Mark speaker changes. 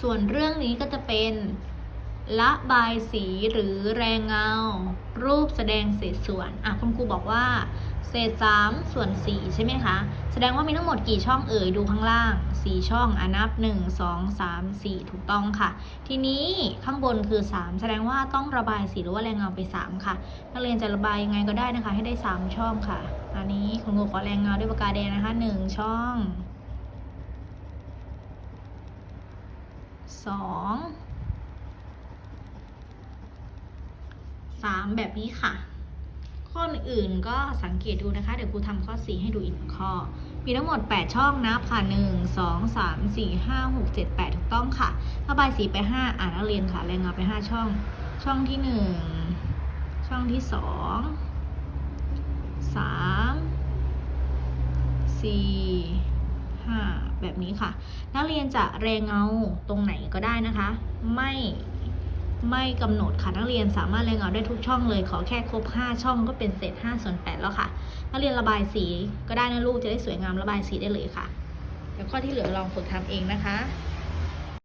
Speaker 1: ส่วนเรื่องนี้ก็จะเป็น ละบายสีหรือแรงเงา รูปแสดงเศษส่วน อะคุณครูบอกว่า เศษสามส่วนสี่ใช่ไหมคะ แสดงว่ามีทั้งหมดกี่ช่องเอ่ยดูข้างล่างสี่ช่องอะนับหนึ่งสองสามสี่ถูกต้องค่ะ ทีนี้ข้างบนคือ3แสดงว่าต้องระบายสีหรือว่าแรงเงาไป3ค่ะนักเรียนจะระบายยังไงก็ได้นะคะ ให้ได้3ช่องค่ะ อันนี้คุณครูขอแรงเงาด้วยปากกาแดงนะคะ1ช่อง 2 3แบบนี้ค่ะ ข้ออื่นก็สังเกตดูนะคะ เดี๋ยวครูทำข้อ4ให้ดูอีกข้อ มีทั้งหมด 8 ช่องนับค่ะ1 2 3 4 5 6 7 8ถูกต้องค่ะระบายสีไป5อ่านนักเรียนค่ะแรงเงาไป5ช่อง ช่องที่1ช่องที่2 3 4 5 แบบนี้ค่ะ นักเรียนจะแรงเงาตรงไหนก็ได้นะคะ ไม่ไม่กำหนดค่ะนักเรียนสามารถแรงเงาได้ทุกช่องเลย ขอแค่ครบ 5 ช่องก็เป็นเศษ5ส่วน8แล้วค่ะ นักเรียนระบายสีก็ได้นะลูกจะได้สวยงามระบายสีได้เลยค่ะเดี๋ยวข้อที่เหลือลองฝึกทำเองนะคะ